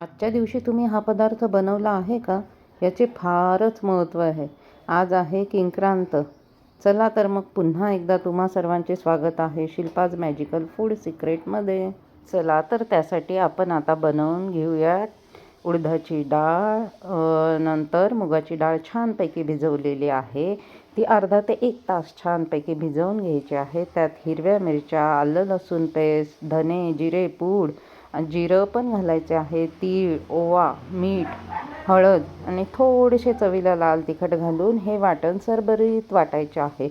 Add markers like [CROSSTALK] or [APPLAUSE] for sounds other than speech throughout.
आजच्या दिवशी तुम्ही हा पदार्थ बनवला आहे का? याचे फारच महत्त्व आहे. आज आहे किंक्रांत. चला तर मग पुन्हा एकदा तुम्हा सर्वांचे स्वागत आहे शिल्पाज मॅजिकल फूड सिक्रेटमध्ये. चला तर त्यासाठी आपण आता बनवून घेऊया उडदाची डाळ. नंतर मुगाची डाळ छानपैकी भिजवलेली आहे. ती अर्धा ते एक तास छानपैकी भिजवून घ्यायची आहे. त्यात हिरव्या मिरच्या आलं लसूण पेस्ट धने जिरे पूड जिरं पण घालायचे आहे तीळ ओवा मीठ हळद आणि थोडेसे चवीला लाल तिखट घालून हे वाटण सरबरीत वाटायचे आहे.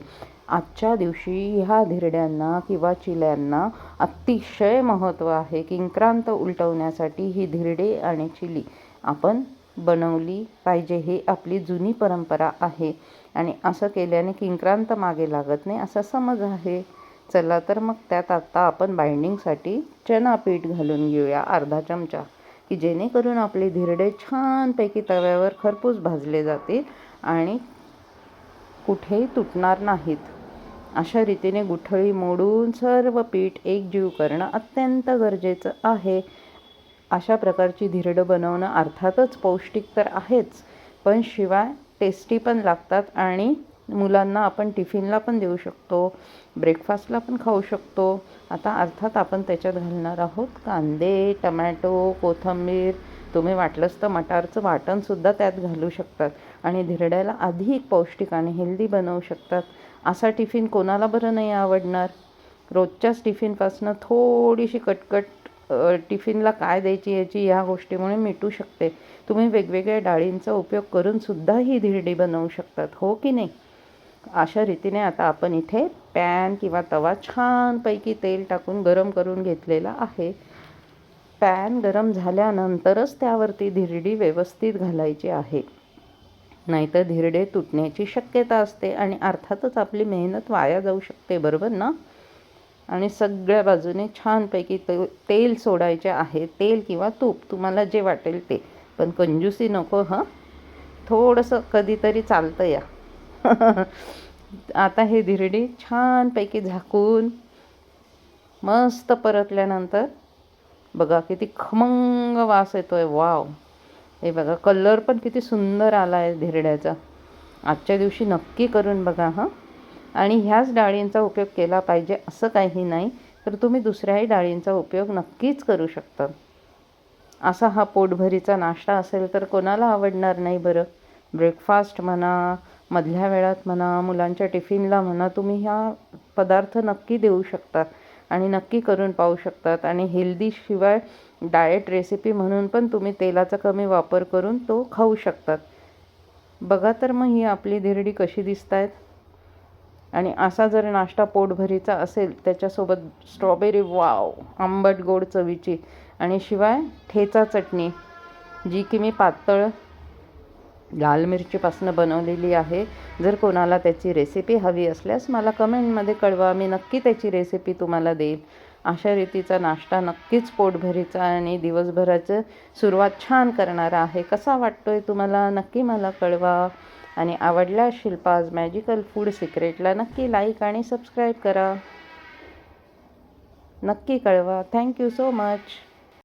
आजच्या दिवशी ह्या धिरड्यांना किंवा चिल्यांना अतिशय महत्त्व आहे. किंक्रांत उलटवण्यासाठी ही धिरडे आणि चिली आपण बनवली पाहिजे ही आपली जुनी परंपरा आहे. आणि असं केल्याने किंक्रांत मागे लागत नाही असा समज आहे. चला तर मग त्यात आता आपण बाइंडिंगसाठी चना पीठ घालून घेऊया अर्धा चमचा. की जेणेकरून आपले धिरडे छानपैकी तव्यावर खरपूस भाजले जातील आणि कुठेही तुटणार नाहीत. अशा रीतीने गुठळी मोडून सर्व पीठ एकजीव करणं अत्यंत गरजेचं आहे. अशा प्रकारची धिरडं बनवणं अर्थातच पौष्टिक तर आहेच पण शिवाय टेस्टी पण लागतात आणि मुलांना आपण टिफिनला पण देऊ शकतो ब्रेकफास्टला पण खाऊ शकतो. आता अर्थात आपण त्याच्यात घालणार आहोत कांदे टमॅटो कोथिंबीर. तुम्ही वाटलंच तर मटारचं वाटणसुद्धा त्यात घालू शकतात आणि धिरड्याला अधिक पौष्टिक आणि हेल्दी बनवू शकतात. असा टिफिन कोणाला बरं नाही आवडणार? रोजच्याच टिफिनपासनं थोडीशी कटकट टिफिनला काय द्यायची याची ह्या गोष्टीमुळे मिटू शकते. तुम्ही वेगवेगळ्या डाळींचा उपयोग करूनसुद्धा ही धिरडी बनवू शकतात हो की नाही? अशा रीतीने आता आपण इथे पॅन किंवा तवा छानपैकी तेल टाकून गरम करून घेतलेला आहे. पॅन गरम झाल्यानंतरच त्यावरती धिरडी व्यवस्थित घालायची आहे. नाहीतर धिरडे तुटण्याची शक्यता असते आणि अर्थातच आपली मेहनत वाया जाऊ शकते बरोबर ना? आणि सगळ्या बाजूने छानपैकी ते तेल सोडायचे आहे. तेल किंवा तूप तुम्हाला जे वाटेल ते. पण कंजूसी नको हं? थोडंसं कधीतरी चालतं या. [LAUGHS] आता हे धिरडी छानपैकी झाकून मस्त परतल्यानंतर बघा किती खमंग वास येतो आहे वाव. हे बघा कलर पण किती सुंदर आला आहे धिरड्याचा. आजच्या दिवशी नक्की करून बघा हां. आणि ह्याच डाळींचा उपयोग केला पाहिजे असं काही नाही तर तुम्ही दुसऱ्याही डाळींचा उपयोग नक्कीच करू शकता. असा हा पोटभरीचा नाश्ता असेल तर कोणाला आवडणार नाही बरं? ब्रेकफास्ट म्हणा मधल्या वेळात म्हणा मुलांच्या टिफिनला म्हणा तुम्ही ह्या पदार्थ नक्की देऊ शकता आणि नक्की करून पाहू शकतात. आणि हेल्दी शिवाय डाएट रेसिपी म्हणून पण तुम्ही तेलाचा कमी वापर करून तो खाऊ शकतात. बघा तर मग ही आपली धिरडी कशी दिसत आहेत आणि असा जर नाश्ता पोटभरीचा असेल त्याच्यासोबत स्ट्रॉबेरी वाव आंबट गोड चवीची. आणि शिवाय ठेचा चटणी जी की मी पातळ लाल मिरचीपासून बनवलेली आहे. जर कोणाला त्याची रेसिपी हवी असल्यास मला कमेंटमध्ये कळवा. मी नक्की त्याची रेसिपी तुम्हाला देईल. अशा रीतीचा नाश्ता नक्कीच पोटभरीचा आणि दिवसभराचं सुरुवात छान करणारा आहे. कसा वाटतो आहे तुम्हाला? नक्की मला कळवा. आणि आवडल्या शिल्पाज मॅजिकल फूड सिक्रेटला नक्की लाईक आणि सबस्क्राईब करा. नक्की कळवा. Thank you so much